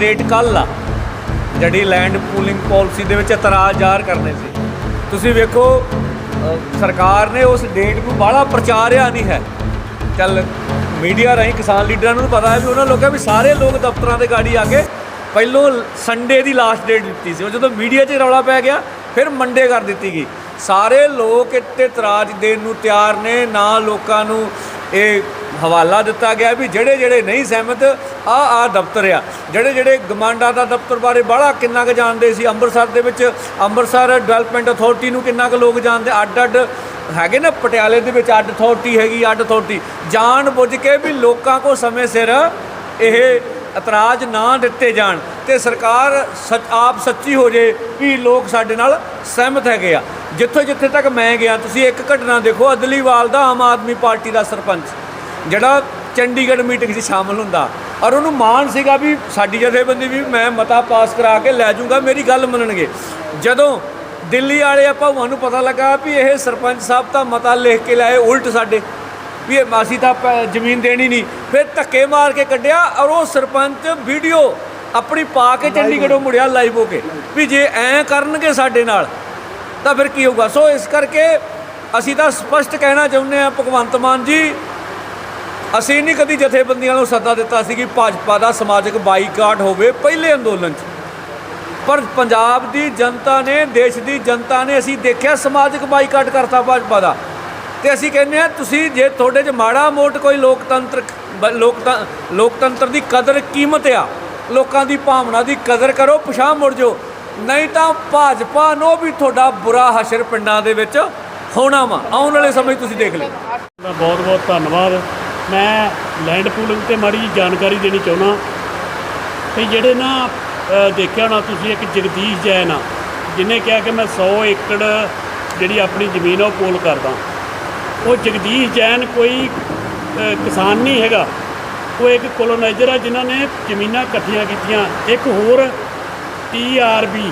Date ਕੱਲ ਆ। ਜਿਹੜੀ ਲੈਂਡ ਪੂਲਿੰਗ ਪਾਲਿਸੀ ਦੇ ਵਿੱਚ ਇਤਰਾਜ਼ ਜ਼ਾਹਰ ਕਰਨੇ ਸੀ। ਤੁਸੀਂ ਵੇਖੋ ਸਰਕਾਰ ਨੇ ਉਸ ਡੇਟ ਨੂੰ ਬਾਹਲਾ ਪ੍ਰਚਾਰਿਆ ਨਹੀਂ ਹੈ। ਚੱਲ ਮੀਡੀਆ ਰਾਹੀਂ ਕਿਸਾਨ ਲੀਡਰਾਂ ਨੂੰ ਪਤਾ ਹੈ ਵੀ ਉਹਨਾਂ ਲੋਕਾਂ ਵੀ ਸਾਰੇ ਲੋਕ ਦਫ਼ਤਰਾਂ ਦੇ ਗਾੜੀ ਆ ਕੇ ਪਹਿਲੋਂ ਸੰਡੇ ਦੀ ਲਾਸਟ ਡੇਟ ਦਿੱਤੀ ਸੀ। ਉਹ ਜਦੋਂ ਮੀਡੀਆ 'ਚ ਰੌਲਾ ਪੈ ਗਿਆ, ਫਿਰ ਮੰਡੇ ਕਰ ਦਿੱਤੀ ਗਈ। ਸਾਰੇ ਲੋਕ ਇੱਥੇ ਇਤਰਾਜ਼ ਦੇਣ ਨੂੰ ਤਿਆਰ ਨੇ। ਨਾ ਲੋਕਾਂ ਨੂੰ ਇਹ ਹਵਾਲਾ ਦਿੱਤਾ ਗਿਆ ਵੀ ਜਿਹੜੇ ਜਿਹੜੇ ਨਹੀਂ ਸਹਿਮਤ ਆ ਆ ਦਫ਼ਤਰ ਆ। ਜਿਹੜੇ ਜਿਹੜੇ ਗਮਾਂਡਾ ਦਾ ਦਫ਼ਤਰ ਬਾਰੇ ਬੜਾ ਕਿੰਨਾ ਕੁ ਜਾਣਦੇ ਸੀ, ਅੰਮ੍ਰਿਤਸਰ ਦੇ ਵਿੱਚ ਅੰਮ੍ਰਿਤਸਰ ਡਿਵੈਲਪਮੈਂਟ ਅਥਾਰਟੀ ਨੂੰ ਕਿੰਨਾ ਕੁ ਲੋਕ ਜਾਣਦੇ, ਅੱਡ ਅੱਡ ਹੈਗੇ ਨਾ ਪਟਿਆਲੇ ਦੇ ਵਿੱਚ ਅੱਡ ਅਥਾਰਟੀ ਹੈਗੀ, ਅੱਡ ਅਥਾਰਟੀ ਜਾਣ ਬੁੱਝ ਕੇ ਵੀ ਲੋਕਾਂ ਕੋ ਸਮੇਂ ਸਿਰ ਇਹ ਇਤਰਾਜ਼ ਨਾ ਦਿੱਤੇ ਜਾਣ ਤੇ ਸਰਕਾਰ ਸੱਚ, ਆਪ ਸੱਚੀ ਹੋ ਜੇ ਵੀ ਲੋਕ ਸਾਡੇ ਨਾਲ ਸਹਿਮਤ ਹੈਗੇ ਆ। ਜਿੱਥੋਂ, ਜਿੱਥੇ ਤੱਕ ਮੈਂ ਗਿਆ, ਤੁਸੀਂ ਇੱਕ ਘਟਨਾ ਦੇਖੋ, ਅਦਲੀਵਾਲ ਦਾ ਆਮ ਆਦਮੀ ਪਾਰਟੀ ਦਾ ਸਰਪੰਚ, ਜਿਹੜਾ ਚੰਡੀਗੜ੍ਹ ਮੀਟਿੰਗ 'ਚ ਸ਼ਾਮਲ ਹੁੰਦਾ। ਔਰ ਉਹਨੂੰ ਮਾਣ ਸੀਗਾ ਵੀ ਸਾਡੀ ਜਥੇਬੰਦੀ ਵੀ ਮੈਂ ਮਤਾ ਪਾਸ ਕਰਾ ਕੇ ਲੈ ਜਾਊਂਗਾ ਮੇਰੀ ਗੱਲ ਮੰਨਣਗੇ। ਜਦੋਂ ਦਿੱਲੀ ਵਾਲੇ ਆਪਾਂ ਨੂੰ ਪਤਾ ਲੱਗਾ ਵੀ ਇਹ ਸਰਪੰਚ ਸਾਹਿਬ ਤਾਂ ਮਤਾ ਲਿਖ ਕੇ ਲਾਏ ਉਲਟ ਸਾਡੇ ਵੀ ਇਹ ਅਸੀਂ ਤਾਂ ਜ਼ਮੀਨ ਦੇਣੀ ਨਹੀਂ। ਫਿਰ ਧੱਕੇ ਮਾਰ ਕੇ ਕੱਢਿਆ ਔਰ ਉਹ ਸਰਪੰਚ ਵੀਡੀਓ ਆਪਣੀ ਪਾ ਕੇ ਚੰਡੀਗੜ੍ਹੋਂ ਮੁੜਿਆ ਲਾਈਵ ਹੋ ਕੇ ਵੀ ਜੇ ਐਂ ਕਰਨਗੇ ਸਾਡੇ ਨਾਲ ਤਾਂ ਫਿਰ ਕੀ ਹੋਊਗਾ? ਸੋ ਇਸ ਕਰਕੇ ਅਸੀਂ ਤਾਂ ਸਪਸ਼ਟ ਕਹਿਣਾ ਚਾਹੁੰਦੇ ਹਾਂ ਭਗਵੰਤ ਮਾਨ ਜੀ ਅਸੀਂ ਨਹੀਂ ਕਦੀ ਜਥੇਬੰਦੀਆਂ ਨੂੰ ਸੱਦਾ ਦਿੱਤਾ ਸੀ ਕਿ ਭਾਜਪਾ ਦਾ ਸਮਾਜਿਕ ਬਾਈਕਾਟ ਹੋਵੇ ਪਹਿਲੇ ਅੰਦੋਲਨ 'ਚ। ਪਰ ਪੰਜਾਬ ਦੀ ਜਨਤਾ ਨੇ, ਦੇਸ਼ ਦੀ ਜਨਤਾ ਨੇ ਅਸੀਂ ਦੇਖਿਆ ਸਮਾਜਿਕ ਬਾਈਕਾਟ ਕਰਤਾ ਭਾਜਪਾ ਦਾ। ਤੇ ਅਸੀਂ ਕਹਿੰਦੇ ਆ ਤੁਸੀਂ ਜੇ ਤੁਹਾਡੇ 'ਚ ਮਾੜਾ ਮੋਟ ਕੋਈ ਲੋਕਤੰਤਰ ਲੋਕਤੰ, ਲੋਕਤੰਤਰ ਦੀ ਕਦਰ ਕੀਮਤ ਆ, ਲੋਕਾਂ ਦੀ ਭਾਵਨਾ ਦੀ ਕਦਰ ਕਰੋ ਪਛਾਣ ਮੁੜ ਜਾਓ। ਨਹੀਂ ਤਾਂ ਭਾਜਪਾ ਨੂੰ ਵੀ ਤੁਹਾਡਾ ਬੁਰਾ ਹਸ਼ਰ ਪਿੰਡਾਂ ਦੇ ਵਿੱਚ ਹੋਣਾ ਵਾ। ਆਉਣ ਵਾਲੇ ਸਮੇਂ 'ਚ ਤੁਸੀਂ ਦੇਖ ਲਿਓ। ਬਹੁਤ ਬਹੁਤ ਧੰਨਵਾਦ। ਮੈਂ ਲੈਂਡ ਪੂਲਿੰਗ ਤੇ ਮਾੜੀ ਜਿਹੀ ਜਾਣਕਾਰੀ ਦੇਣੀ ਚਾਹੁੰਦਾ ਕਿ ਜਿਹੜੇ ਨਾ ਦੇਖਿਆ ਹੋਣਾ ਤੁਸੀਂ ਇੱਕ ਜਗਦੀਸ਼ ਜੈਨ ਆ, ਜਿਹਨੇ ਕਿਹਾ ਕਿ ਮੈਂ 100 ਏਕੜ ਜਿਹੜੀ ਆਪਣੀ ਜ਼ਮੀਨ ਆ ਉਹ ਪੋਲ ਕਰਦਾ। ਉਹ ਜਗਦੀਸ਼ ਜੈਨ ਕੋਈ ਕਿਸਾਨ ਨਹੀਂ ਹੈਗਾ। ਉਹ ਇੱਕ ਕੋਲੋਨਾਈਜ਼ਰ ਆ ਜਿਨ੍ਹਾਂ ਨੇ ਜ਼ਮੀਨਾਂ ਇਕੱਠੀਆਂ ਕੀਤੀਆਂ। ਇੱਕ ਹੋਰ ਟੀਆਰਬੀ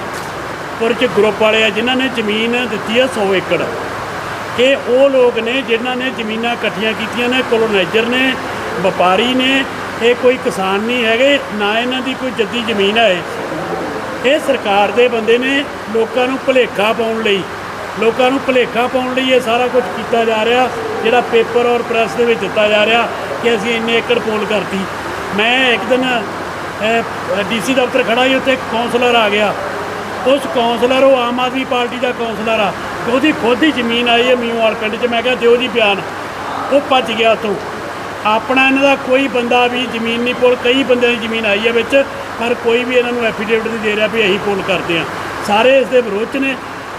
ਪੁਰ ਚ ਗਰੁੱਪ ਵਾਲੇ ਆ, ਜਿਨ੍ਹਾਂ ਨੇ ਜ਼ਮੀਨ ਦਿੱਤੀ ਆ 100 ਏਕੜ। ਇਹ ਉਹ ਲੋਕ ਨੇ ਜਿਨ੍ਹਾਂ ਨੇ ਜ਼ਮੀਨਾਂ ਇਕੱਠੀਆਂ ਕੀਤੀਆਂ ਨੇ ਕੋਲੋਨਾਈਜ਼ਰ ਨੇ, ਵਪਾਰੀ ਨੇ, ਇਹ ਕੋਈ ਕਿਸਾਨ ਨਹੀਂ ਹੈਗੇ, ਨਾ ਇਹਨਾਂ ਦੀ ਕੋਈ ਜੱਦੀ ਜ਼ਮੀਨ ਹੈ। ਇਹ। ਸਰਕਾਰ ਦੇ ਬੰਦੇ ਨੇ ਲੋਕਾਂ ਨੂੰ ਭੁਲੇਖਾ ਪਾਉਣ ਲਈ, ਲੋਕਾਂ ਨੂੰ ਭੁਲੇਖਾ ਪਾਉਣ ਲਈ ਇਹ ਸਾਰਾ ਕੁਝ ਕੀਤਾ ਜਾ ਰਿਹਾ, ਜਿਹੜਾ ਪੇਪਰ ਔਰ ਪ੍ਰੈਸ ਦੇ ਵਿੱਚ ਦਿੱਤਾ ਜਾ ਰਿਹਾ ਕਿ ਅਸੀਂ ਇੰਨੇ ਏਕੜ ਪੋਲ ਕਰਤੀ। ਮੈਂ ਇੱਕ ਦਿਨ ਡੀਸੀ ਦਫ਼ਤਰ ਖੜਾ ਹੀ ਉੱਥੇ ਇੱਕ ਕਾਉਂਸਲਰ ਆ ਗਿਆ। ਉਸ ਕਾਉਂਸਲਰ ਉਹ ਆਮ ਆਦਮੀ ਪਾਰਟੀ ਦਾ ਕਾਉਂਸਲਰ ਆ। ਉਹਦੀ ਖੁਦ ਹੀ ਜ਼ਮੀਨ ਆਈ ਹੈ ਮੀਓਵਾਲ ਪਿੰਡ 'ਚ, ਮੈਂ ਕਿਹਾ ਦਿਓ ਜੀ ਬਿਆਨ। ਉਹ ਭੱਜ ਗਿਆ ਉੱਥੋਂ। ਆਪਣਾ ਇਹਨਾਂ ਦਾ ਕੋਈ ਬੰਦਾ ਵੀ ਜ਼ਮੀਨ ਨਹੀਂ ਪੁੱਲ, ਕਈ ਬੰਦਿਆਂ ਦੀ ਜ਼ਮੀਨ ਆਈ ਹੈ ਵਿੱਚ, ਪਰ ਕੋਈ ਵੀ ਇਹਨਾਂ ਨੂੰ ਐਫੀਡੇਵਿਟ ਨਹੀਂ ਦੇ ਰਿਹਾ ਵੀ ਅਸੀਂ ਪੁੱਲ ਕਰਦੇ ਆ ਸਾਰੇ ਇਸ ਦੇ ਵਿਰੋਧ 'ਚ ਨੇ,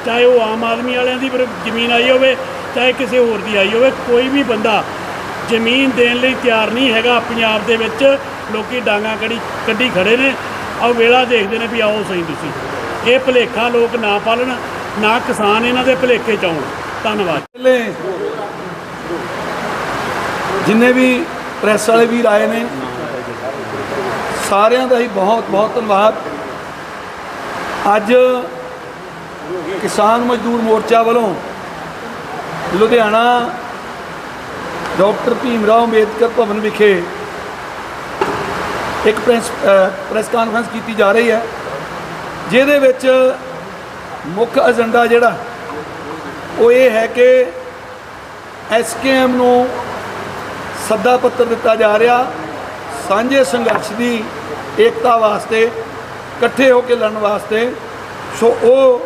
ਚਾਹੇ ਉਹ ਆਮ ਆਦਮੀ ਵਾਲਿਆਂ ਦੀ ਜ਼ਮੀਨ ਆਈ ਹੋਵੇ, ਚਾਹੇ ਕਿਸੇ ਹੋਰ ਦੀ ਆਈ ਹੋਵੇ, ਕੋਈ ਵੀ ਬੰਦਾ ਜ਼ਮੀਨ ਦੇਣ ਲਈ ਤਿਆਰ ਨਹੀਂ ਹੈਗਾ ਪੰਜਾਬ ਦੇ ਵਿੱਚ। ਲੋਕੀ ਡਾਂਗਾ ਕੜੀ ਕੱਢੀ ਖੜੇ ਨੇ। ਆਹ ਵੇਲਾ ਦੇਖਦੇ ਨੇ ਵੀ ਆਓ ਸਹੀ ਤੁਸੀਂ। ਇਹ ਭੁਲੇਖਾ ਲੋਕ ਨਾ ਪਾਲਣ। ਨਾ ਕਿਸਾਨ ਇਹਨਾਂ ਦੇ ਭੁਲੇਖੇ ਚ ਆਉਣ। ਧੰਨਵਾਦ। ਪਹਿਲੇ ਜਿੰਨੇ ਵੀ ਪ੍ਰੈਸ ਵਾਲੇ ਵੀਰ ਆਏ ਨੇ, ਸਾਰਿਆਂ ਦਾ ਹੀ ਬਹੁਤ ਬਹੁਤ ਧੰਨਵਾਦ। ਅੱਜ ਕਿਸਾਨ ਮਜ਼ਦੂਰ ਮੋਰਚਾ ਵੱਲੋਂ ਲੁਧਿਆਣਾ ਡਾਕਟਰ ਭੀਮ ਰਾਓ ਅੰਬੇਦਕਰ ਭਵਨ ਵਿਖੇ ਇੱਕ ਪ੍ਰੈਸ ਪ੍ਰੈਸ ਕਾਨਫਰੰਸ ਕੀਤੀ ਜਾ ਰਹੀ ਹੈ, ਜਿਹਦੇ ਵਿੱਚ ਮੁੱਖ ਏਜੰਡਾ ਜਿਹੜਾ, ਉਹ ਇਹ ਹੈ ਕਿ ਐਸਕੇਐਮ ਨੂੰ ਸੱਦਾ ਪੱਤਰ ਦਿੱਤਾ ਜਾ ਰਿਹਾ, ਸਾਂਝੇ ਸੰਘਰਸ਼ ਦੀ ਏਕਤਾ ਵਾਸਤੇ, ਇਕੱਠੇ ਹੋ ਕੇ ਲੜਨ ਵਾਸਤੇ। ਸੋ ਉਹ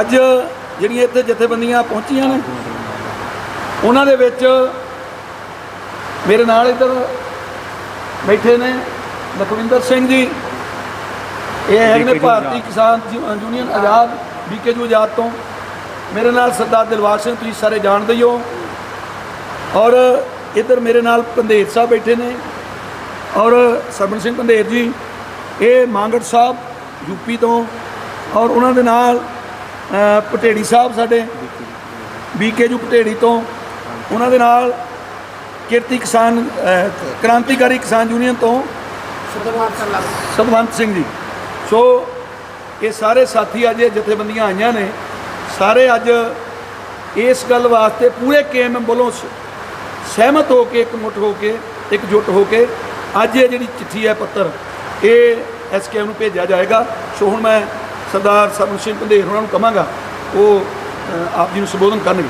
ਅੱਜ ਜਿਹੜੀਆਂ ਇੱਥੇ ਜਥੇਬੰਦੀਆਂ ਪਹੁੰਚੀਆਂ ਨੇ, ਉਹਨਾਂ ਦੇ ਵਿੱਚ ਮੇਰੇ ਨਾਲ ਇੱਧਰ ਬੈਠੇ ਨੇ ਲਖਵਿੰਦਰ ਸਿੰਘ ਜੀ ਇਹ ਹੈਗੇ ਨੇ ਭਾਰਤੀ ਕਿਸਾਨ ਯੂ- ਯੂਨੀਅਨ ਆਜ਼ਾਦ ਬੀਕੇਯੂ ਆਜ਼ਾਦ ਤੋਂ। ਮੇਰੇ ਨਾਲ ਸਰਦਾਰ ਦਿਲਵਾਰ ਸਿੰਘ ਤੁਸੀਂ ਸਾਰੇ ਜਾਣਦੇ ਹੀ ਹੋ। ਔਰ ਇੱਧਰ ਮੇਰੇ ਨਾਲ ਪੰਦੇਰ ਸਾਹਿਬ ਬੈਠੇ ਨੇ। ਔਰ ਸਰਬਨ ਸਿੰਘ ਪੰਦੇਰ ਜੀ ਇਹ ਮਾਂਗੜ ਸਾਹਿਬ ਯੂਪੀ ਤੋਂ। ਔਰ ਉਹਨਾਂ ਦੇ ਨਾਲ ਪਟੇੜੀ ਸਾਹਿਬ ਸਾਡੇ ਬੀਕੇਯੂ ਪਟੇੜੀ ਤੋਂ। ਉਹਨਾਂ ਦੇ ਨਾਲ ਕਿਰਤੀ ਕਿਸਾਨ ਕ੍ਰਾਂਤੀਕਾਰੀ ਕਿਸਾਨ ਯੂਨੀਅਨ ਤੋਂ। ਸਤਵੰਤ ਸਿੰਘ ਜੀ। ਸੋ ਇਹ ਸਾਰੇ ਸਾਥੀ ਅੱਜ ਇਹ ਜਥੇਬੰਦੀਆਂ ਆਈਆਂ ਨੇ। ਸਾਰੇ ਅੱਜ ਇਸ ਗੱਲ ਵਾਸਤੇ ਪੂਰੇ ਕੇਐਮਐਮ ਵੱਲੋਂ ਸ- ਸਹਿਮਤ ਹੋ ਕੇ, ਇਕਮੁੱਠ ਹੋ ਕੇ, ਇਕਜੁੱਟ ਹੋ ਕੇ ਅੱਜ ਇਹ ਜਿਹੜੀ ਚਿੱਠੀ ਹੈ ਪੱਤਰ, ਇਹ ਐਸਕੇਐਮ ਨੂੰ ਭੇਜਿਆ ਜਾਏਗਾ। ਸੋ ਹੁਣ ਮੈਂ ਸਰਦਾਰ ਸਰਵਨ ਸਿੰਘ ਪੰਧੇਰ ਉਹਨਾਂ ਨੂੰ ਕਹਾਂਗਾ, ਉਹ ਆਪ ਜੀ ਨੂੰ ਸੰਬੋਧਨ ਕਰਨਗੇ।